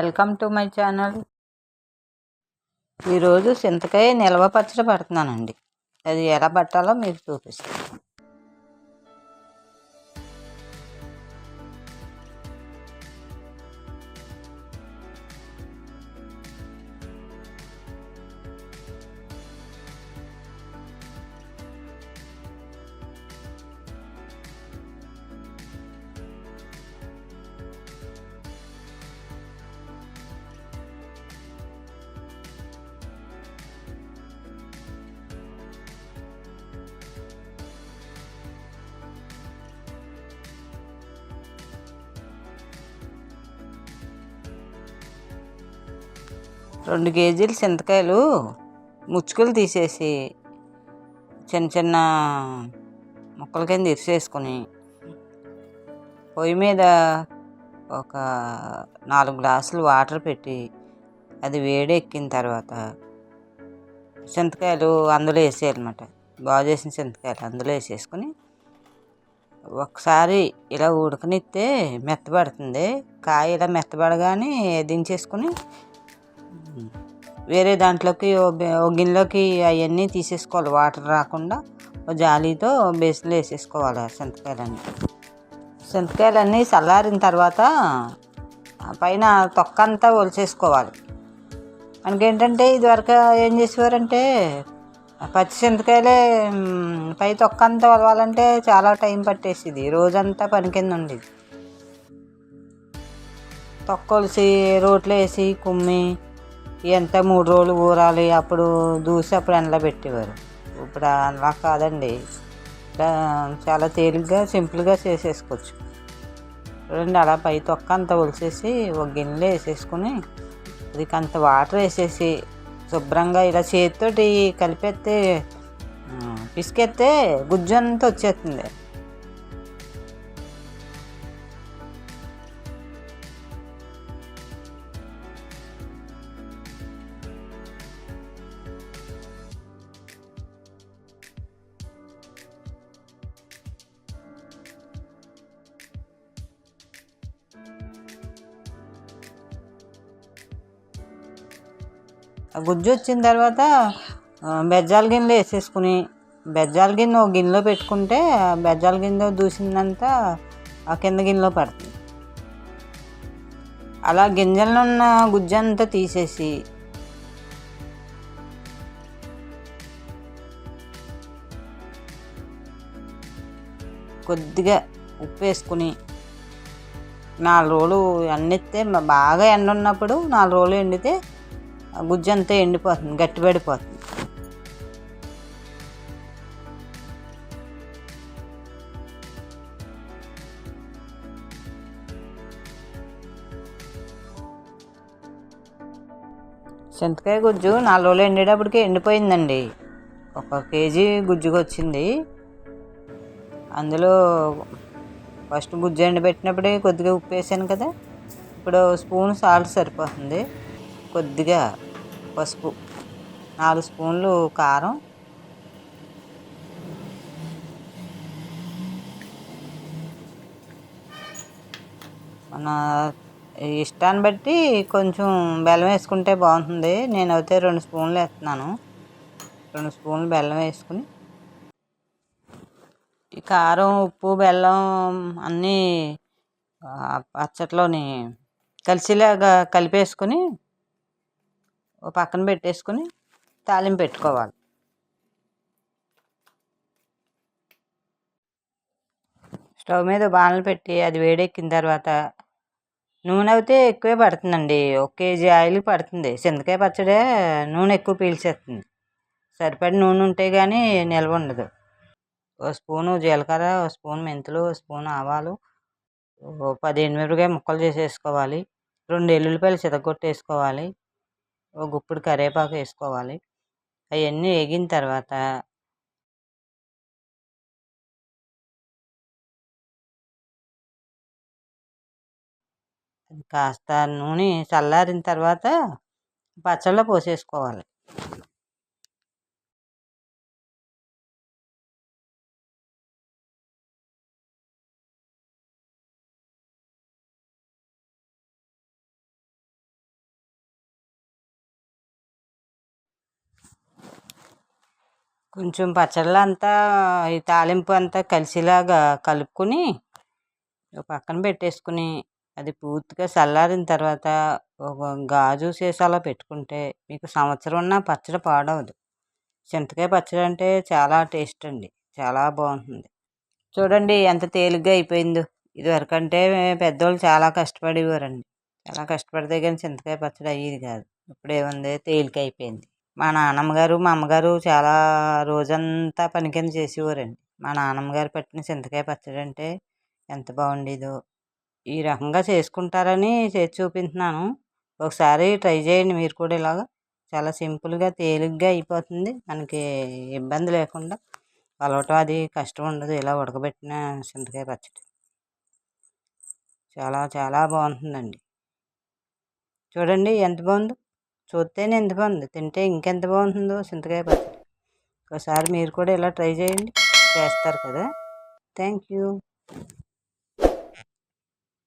Welcome to my channel. ఈరోజు చింతకాయ నిల్వ పచ్చడి పడుతున్నానండి. అది ఎలా పట్టాలో మీకు చూపిస్తాను. రెండు కేజీలు చింతకాయలు ముచ్చుకలు తీసేసి చిన్న చిన్న ముక్కల కింద ఇరిసేసుకొని పొయ్యి మీద ఒక నాలుగు గ్లాసులు వాటర్ పెట్టి అది వేడెక్కిన తర్వాత చింతకాయలు అందులో వేసేయాలన్నమాట. బాగు చేసిన చింతకాయలు అందులో వేసేసుకొని ఒకసారి ఇలా ఉడకనిస్తే మెత్తబడుతుంది. కాయ ఇలా మెత్తబడగానే దించేసుకొని వేరే దాంట్లోకి ఓ గిన్నెలోకి అవన్నీ తీసేసుకోవాలి. వాటర్ రాకుండా ఓ జాలీతో బేసిన్లో వేసేసుకోవాలి చింతకాయలన్నీ చింతకాయలన్నీ చల్లారిన తర్వాత పైన తొక్క అంతా ఒలిచేసుకోవాలి. మనకేంటంటే ఇదివరకు ఏం చేసేవారంటే పచ్చి చింతకాయలే పై తొక్క అంతా వలవాలంటే చాలా టైం పట్టేసేది. రోజంతా పని కింద ఉండేది. తొక్కొలిసి రోట్లో వేసి కుమ్మి ఎంత మూడు రోజులు ఊరాలి అప్పుడు దూసి అప్పుడు ఎండలో పెట్టేవారు. ఇప్పుడు అలా కాదండి. చాలా తేలిగ్గా సింపుల్గా చేసేసుకోవచ్చు. చూడండి అలా పై తొక్క అంత ఒలిసేసి ఒక గిన్నెలో వేసేసుకుని అది అంత వాటర్ వేసేసి శుభ్రంగా ఇలా చేతితోటి కలిపేస్తే పిసికేస్తే గుజ్జు అంతా వచ్చేస్తుంది. గుజ్జు వచ్చిన తర్వాత బెజ్జాల గిన్నెలో వేసేసుకుని బెజ్జాల గిన్నె ఒక గిన్నెలో పెట్టుకుంటే బెజ్జాల గిన్నె దూసిందంతా ఆ కింద గిన్నెలో పడుతుంది. అలా గింజల్లో ఉన్న గుజ్జంతా తీసేసి కొద్దిగా ఉప్పు వేసుకుని నాలుగు రోజులు ఎండితే బాగా ఎండ ఉన్నప్పుడు నాలుగు రోజులు ఎండితే గుజ్జు అంతా ఎండిపోతుంది గట్టిపడిపోతుంది చింతకాయ గుజ్జు నాలుగు రోజులు ఎండేటప్పటికి ఎండిపోయిందండి. ఒక కేజీ గుజ్జుకి వచ్చింది. అందులో ఫస్ట్ గుజ్జు ఎండబెట్టినప్పుడే కొద్దిగా ఉప్పు వేసాను కదా. ఇప్పుడు స్పూన్ సాల్ట్ సరిపోతుంది. కొద్దిగా పసుపు నాలుగు స్పూన్లు కారం. మన ఇష్టాన్ని బట్టి కొంచెం బెల్లం వేసుకుంటే బాగుంటుంది. నేను అయితే రెండు స్పూన్లు వేస్తున్నాను. రెండు స్పూన్లు బెల్లం వేసుకుని. ఈ కారం ఉప్పు బెల్లం అన్నీ పచ్చట్లోని కలిసిలాగా కలిపేసుకుని పక్కన పెట్టేసుకుని తాలింపు పెట్టుకోవాలి. స్టవ్ మీద బాణలు పెట్టి అది వేడెక్కిన తర్వాత నూనె అయితే ఎక్కువే పడుతుందండి. ఒక కేజీ ఆయిల్ పడుతుంది. చింతకాయ పచ్చడి నూనె ఎక్కువ పీల్చేస్తుంది. సరిపడి నూనె ఉంటే కానీ నిల్వ ఉండదు. ఓ స్పూను జీలకర్ర ఓ స్పూన్ మెంతులు ఓ స్పూన్ ఆవాలు ఓ మిరపకాయ ముక్కలు చేసేసుకోవాలి. రెండు ఎల్లుల్లిపాయలు చితగొట్టేసుకోవాలి ఒక గుప్పుడు కరివేపాకు వేసుకోవాలి అవన్నీ వేగిన తర్వాత కాస్త నూనె చల్లారిన తర్వాత పచ్చళ్ళ పోసేసుకోవాలి. కొంచెం పచ్చళ్ళు అంతా ఈ తాలింపు అంతా కలిసేలాగా కలుపుకొని పక్కన పెట్టేసుకుని అది పూర్తిగా చల్లారిన తర్వాత ఒక గాజు సీసాలో పెట్టుకుంటే మీకు సంవత్సరం ఉన్న పచ్చడి పాడవదు. చింతకాయ పచ్చడి అంటే చాలా టేస్ట్ అండి. చాలా బాగుంటుంది. చూడండి ఎంత తేలిగ్గా అయిపోయిందో. ఇదివరకు అంటే పెద్దోళ్ళు చాలా కష్టపడేవారండి. చాలా కష్టపడితే కానీ చింతకాయ పచ్చడి అయ్యేది కాదు. ఇప్పుడు ఏముంది తేలిక అయిపోయింది మా నాన్నమ్మగారు మా అమ్మగారు చాలా రోజంతా పని కింద చేసేవారండి. మా నాన్నమ్మ గారు పెట్టిన చింతకాయ పచ్చడి అంటే ఎంత బాగుండేదో ఈ రకంగా చేసుకుంటారని చేసి చూపిస్తున్నాను. ఒకసారి ట్రై చేయండి మీరు కూడా ఇలాగ. చాలా సింపుల్గా తేలిగ్గా అయిపోతుంది. మనకి ఇబ్బంది లేకుండా కలవటం అది కష్టం ఉండదు. ఇలా ఉడకబెట్టిన చింతకాయ పచ్చడి. చాలా చాలా బాగుంటుందండి. చూడండి ఎంత బాగుందో. చూస్తేనే ఎంత బాగుంది. తింటే ఇంకెంత బాగుంటుందో చింతకాయ పచ్చడి. ఒకసారి మీరు కూడా ఇలా ట్రై చేయండి. చేస్తారు కదా. Thank you.